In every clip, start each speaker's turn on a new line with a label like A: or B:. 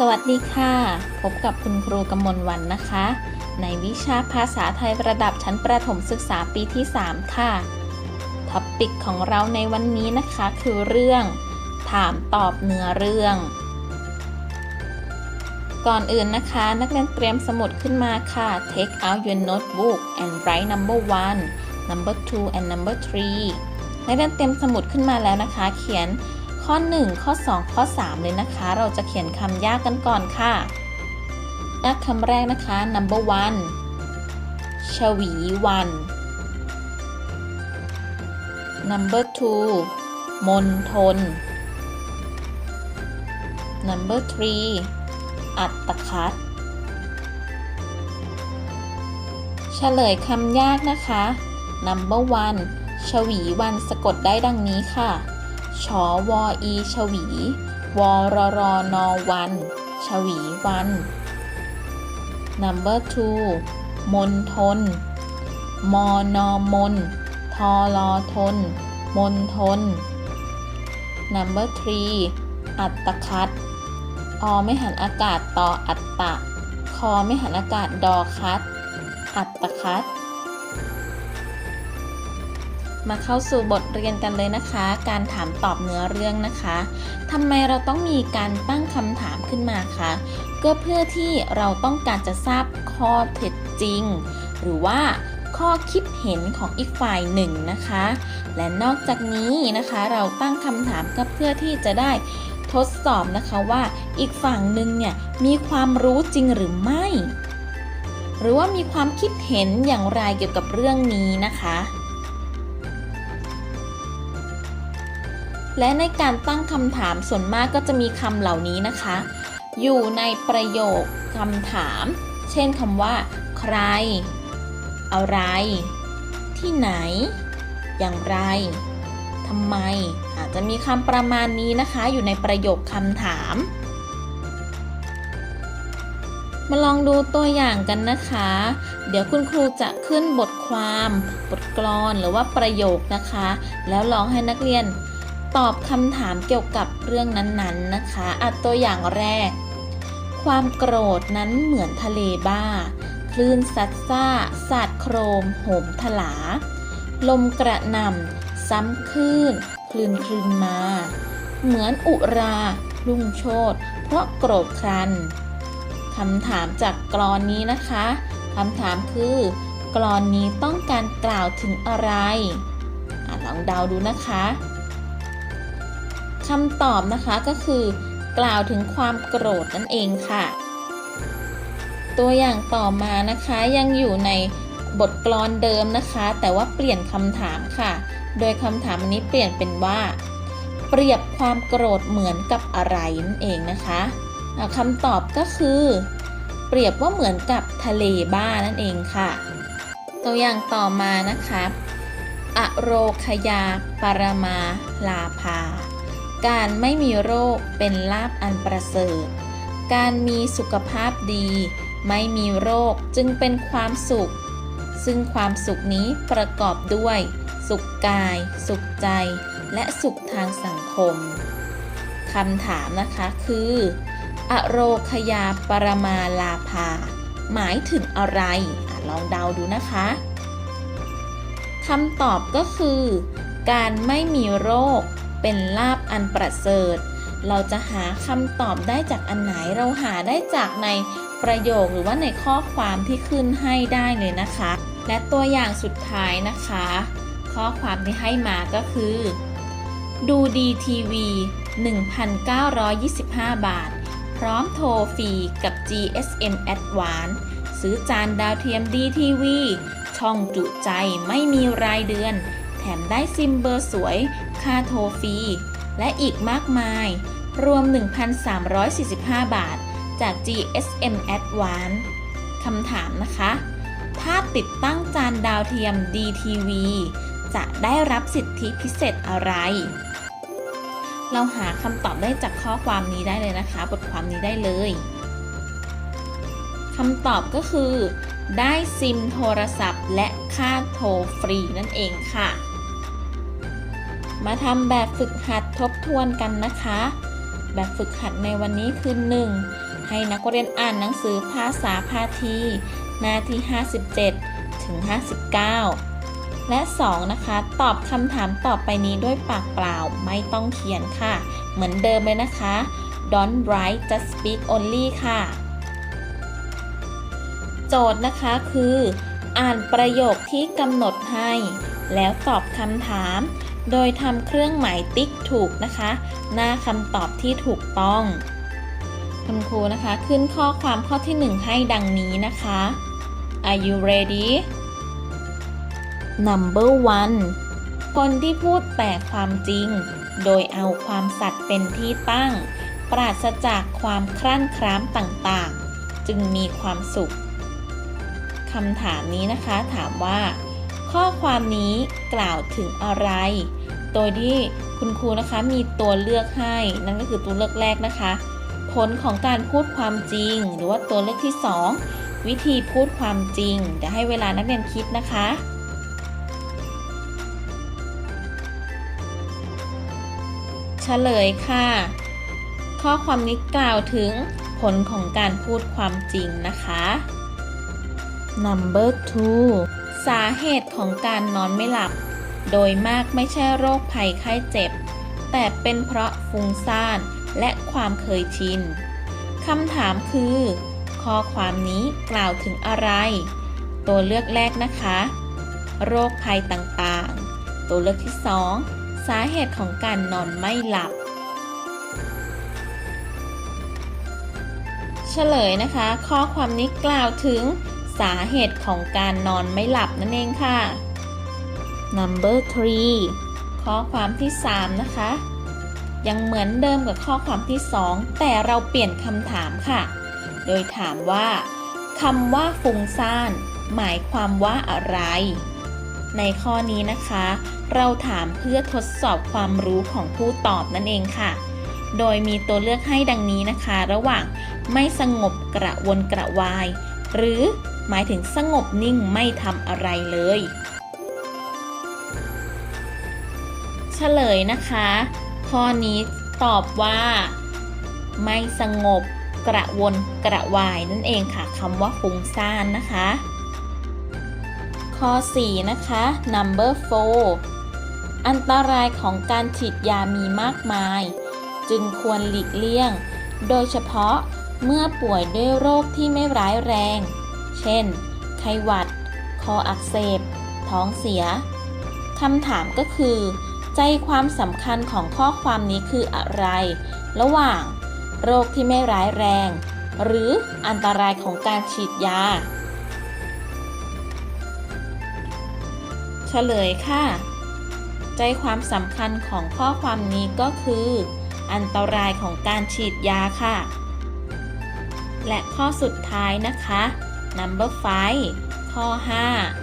A: สวัสดีค่ะ พบกับคุณครูกำมลวันนะคะ ในวิชาภาษาไทยระดับชั้นประถมศึกษาปีที่ 3 ค่ะท็อปปิกของเราในวันนี้นะคะคือเรื่อง ถามตอบเนื้อเรื่อง ก่อนอื่นนะคะ นักเรียนเตรียมสมุดขึ้นมาค่ะ take out your notebook and write number one number two and number three นักเรียนเตรียมสมุดขึ้นมาแล้วนะคะ เขียน ข้อ 1 ข้อ 2 ข้อ 3 เลยนะคะ เราจะเขียนคำยากกันก่อนค่ะยากคำแรกนะคะ number one ชวีวัน number two มนทน number three อัตตคัดเฉลยคำยากนะคะ number one ชวีวันสะกดได้ดังนี้ค่ะ ชอวออีชวี วอรรนอวันชวีวัน number two มนทน มอนอมน ทอลอทน มนทน number three อัตตคัด อไม่หันอากาศต่ออัตตะ คอไม่หันอากาศดอคัด อัตตคัด มาเข้าสู่บทเรียนกันเลยนะคะ การถามตอบเนื้อเรื่องนะคะทำไมเราต้องมีการตั้งคำถามขึ้นมาคะก็เพื่อที่เราต้องการจะทราบข้อเท็จจริง หรือว่าข้อคิดเห็นของอีกฝ่ายหนึ่งนะคะ และนอกจากนี้นะคะเราตั้งคำถามก็เพื่อที่จะได้ทดสอบนะคะว่าอีกฝั่งหนึ่งเนี่ยมีความรู้จริงหรือไม่ หรือว่ามีความคิดเห็นอย่างไรเกี่ยวกับเรื่องนี้นะคะ และในการตั้งคำถามส่วนมากก็จะมีคำเหล่านี้นะคะ อยู่ในประโยคคำถาม เช่นคำว่า ใคร อะไร ที่ไหน อย่างไรทำไม อาจจะมีคำประมาณนี้นะคะ อยู่ในประโยคคำถาม มาลองดูตัวอย่างกันนะคะ เดี๋ยวคุณครูจะขึ้นบทความ บทกลอนหรือว่าประโยคนะคะ แล้วลองให้นักเรียน ตอบคำถามเกี่ยวกับเรื่องนั้นๆนะคะอัดตัวอย่างแรก ความโกรธนั้นเหมือนทะเลบ้า คลื่นซัดซ่าสาดโครม โหมถลา ลมกระหน่ำซ้ำคลื่นคลื่นคลื่นมา เหมือนอุราลุ่งโชดเพราะโกรธครันคำถามจากกรอนนี้นะคะคำถามคือกรอนนี้ต้องการกล่าวถึงอะไรอลองเดาดูนะคะ คำตอบนะคะก็คือ กล่าวถึงความโกรธนั่นเองค่ะ ตัวอย่างต่อมานะคะยังอยู่ในบทกลอนเดิมนะคะ แต่ว่าเปลี่ยนคำถามค่ะ โดยคำถามนนี้เปลี่ยนเป็นว่า เปรียบความโกรธเหมือนกับอะไรนั่นเองนะคะคำตอบก็คือ เปรียบว่าเหมือนกับทะเลบ้านั่นเองค่ะ ตัวอย่างต่อมานะคะ อโรคยาปรมาลาภา การไม่มีโรคเป็นลาบอันประเสริฐ การมีสุขภาพดี ไม่มีโรคจึงเป็นความสุข ซึ่งความสุขนี้ประกอบด้วย สุขกาย สุขใจ และสุขทางสังคมคำถามนะคะคือ อโรคยาปรมาลาภา หมายถึงอะไรอลองเดาดูนะคะคำตอบก็คือ การไม่มีโรค เป็นลาบอันประเสริฐ เราจะหาคำตอบได้จากอันไหนเราหาได้จากในประโยคหรือว่าในข้อความที่ขึ้นให้ได้เลยนะคะ และตัวอย่างสุดท้ายนะคะ ข้อความที่ให้มาก็คือ ดูดีทีวี 1,925 บาท พร้อมโทรฟรีกับ GSM Advance ซื้อจานดาวเทียม DTV ช่องจุใจไม่มีรายเดือน ถมได้ซิมเบอร์สวย ค่าโทรฟรี และอีกมากมาย รวม 1,345 บาท จาก GSM Advance คำถามนะคะ ถ้าติดตั้งจานดาวเทียม DTV จะได้รับสิทธิพิเศษอะไร เราหาคำตอบได้จากข้อความนี้ได้เลยนะคะ บทความนี้ได้เลยคำตอบก็คือ ได้ซิมโทรศัพท์และค่าโทรฟรีนั่นเองค่ะ มาทำแบบฝึกหัดทบทวนกันนะคะ แบบฝึกหัดในวันนี้คือ 1. ให้นักเรียนอ่านหนังสือภาษาพาทีหน้าที่ 57 ถึง 59 และ 2 นะคะ ตอบคำถามต่อไปนี้ด้วยปากเปล่าไม่ต้องเขียนค่ะ เหมือนเดิมเลยนะคะ don't write just speak only ค่ะ โจทย์นะคะคือ อ่านประโยคที่กำหนดให้ แล้วตอบคำถาม โดยทำเครื่องหมายติ๊กถูกนะคะ หน้าคำตอบที่ถูกต้อง คุณครูนะคะขึ้นข้อความข้อที่ 1 ให้ดังนี้นะคะ Are you ready Number one คนที่พูดแต่ความจริง โดยเอาความสัตย์เป็นที่ตั้ง ปราศจากความครั่นคร้ามต่างๆ จึงมีความสุขคำถามนี้นะคะถามว่า ข้อความนี้กล่าวถึงอะไร โดยที่คุณครูนะคะมีตัวเลือกให้ นั่นก็คือตัวเลือกแรกนะคะ ผลของการพูดความจริง หรือว่าตัวเลือกที่ 2 วิธีพูดความจริงเดี๋ยวให้เวลานักเรียนคิดนะคะเฉลยค่ะ ข้อความนี้กล่าวถึงผลของการพูดความจริงนะคะ Number 2 สาเหตุของการนอนไม่หลับ โดยมากไม่ใช่โรคภัยไข้เจ็บ แต่เป็นเพราะฟุ้งซ่านและความเคยชินคำถามคือ ข้อความนี้กล่าวถึงอะไร ตัวเลือกแรกนะคะ โรคภัยต่างๆ ตัวเลือกที่ 2 สาเหตุของการนอนไม่หลับ เฉลยนะคะ ข้อความนี้กล่าวถึง สาเหตุของการนอนไม่หลับนั่นเองค่ะ Number 3ข้อความที่ 3 นะคะ ยังเหมือนเดิมกับข้อความที่ 2 แต่เราเปลี่ยนคำถามค่ะ โดยถามว่าคำว่าฟุ้งซ่าน หมายความว่าอะไร ในข้อนี้นะคะ เราถามเพื่อทดสอบความรู้ของผู้ตอบนั่นเองค่ะ โดยมีตัวเลือกให้ดังนี้นะคะ ระหว่างไม่สงบกระวนกระวาย หรือ หมายถึงสงบนิ่งไม่ทำอะไรเลยเฉลยนะคะ ข้อนี้ตอบว่า ไม่สงบกระวนกระวายนั่นเองค่ะคำว่าฟุ้งซ่านนะคะ ข้อ 4 นะคะ number 4 อันตรายของการฉีดยามีมากมาย จึงควรหลีกเลี่ยง โดยเฉพาะเมื่อป่วยด้วยโรคที่ไม่ร้ายแรง เช่น ไข้หวัด คออักเสบ ท้องเสีย คำถามก็คือ ใจความสำคัญของข้อความนี้คืออะไร ระหว่าง โรคที่ไม่ร้ายแรง หรืออันตรายของการฉีดยา เฉลยค่ะ ใจความสำคัญของข้อความนี้ก็คือ อันตรายของการฉีดยาค่ะและข้อสุดท้ายนะคะ number 5 ข้อ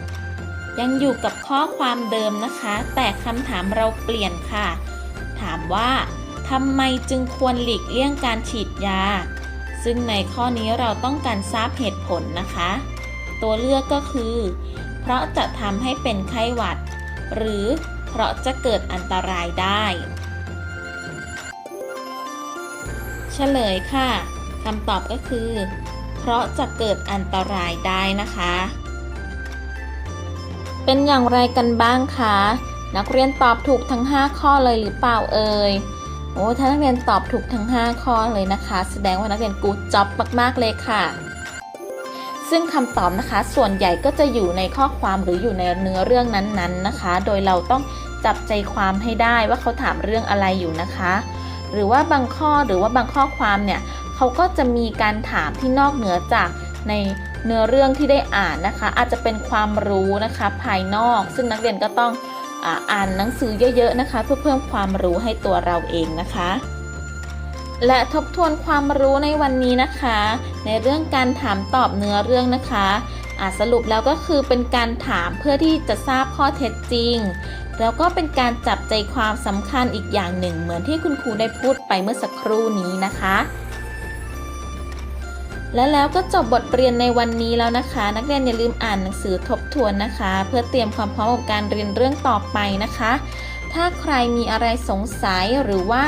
A: 5 ยังอยู่กับข้อความเดิมนะคะ แต่คำถามเราเปลี่ยนค่ะ ถามว่าทำไมจึงควรหลีกเลี่ยงการฉีดยา ซึ่งในข้อนี้เราต้องการทราบเหตุผลนะคะ ตัวเลือกก็คือ เพราะจะทำให้เป็นไข้หวัด หรือเพราะจะเกิดอันตรายได้เฉลยค่ะ คำตอบก็คือ เพราะจะเกิดอันตรายได้นะคะ เป็นอย่างไรกันบ้างคะ นักเรียนตอบถูกทั้ง 5 ข้อเลยหรือเปล่าเอ่ยโอ้ถ้านักเรียนตอบถูกทั้ง 5 ข้อเลยนะคะ แสดงว่านักเรียนกูจ็อบมากๆเลยค่ะ ซึ่งคำตอบนะคะ ส่วนใหญ่ก็จะอยู่ในข้อความหรืออยู่ในเนื้อเรื่องนั้นๆนะคะ โดยเราต้องจับใจความให้ได้ว่าเขาถามเรื่องอะไรอยู่นะคะ หรือว่าบางข้อหรือว่าบางข้อความเนี่ย เขาก็จะมีการถามที่นอกเหนือจากในเนื้อเรื่องที่ได้อ่านนะคะ อาจจะเป็นความรู้นะคะภายนอก ซึ่งนักเรียนก็ต้องอ่านหนังสือเยอะๆนะคะ เพื่อเพิ่มความรู้ให้ตัวเราเองนะคะ และทบทวนความรู้ในวันนี้นะคะ ในเรื่องการถามตอบเนื้อเรื่องนะคะอ่าสรุปแล้วก็คือเป็นการถามเพื่อที่จะทราบข้อเท็จจริง แล้วก็เป็นการจับใจความสำคัญอีกอย่างหนึ่ง เหมือนที่คุณครูได้พูดไปเมื่อสักครู่นี้นะคะ และแล้วก็จบบทเรียนในวันนี้แล้วนะคะ นักเรียนอย่าลืมอ่านหนังสือทบทวนนะคะ เพื่อเตรียมความพร้อมกับการเรียนเรื่องต่อไปนะคะ ถ้าใครมีอะไรสงสัยหรือว่า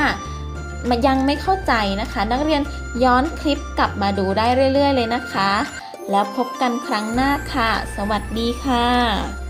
A: มายังไม่เข้าใจนะคะ นักเรียนย้อนคลิปกลับมาดูได้เรื่อย ๆ เลยนะคะ แล้วพบกันครั้งหน้าค่ะ สวัสดีค่ะ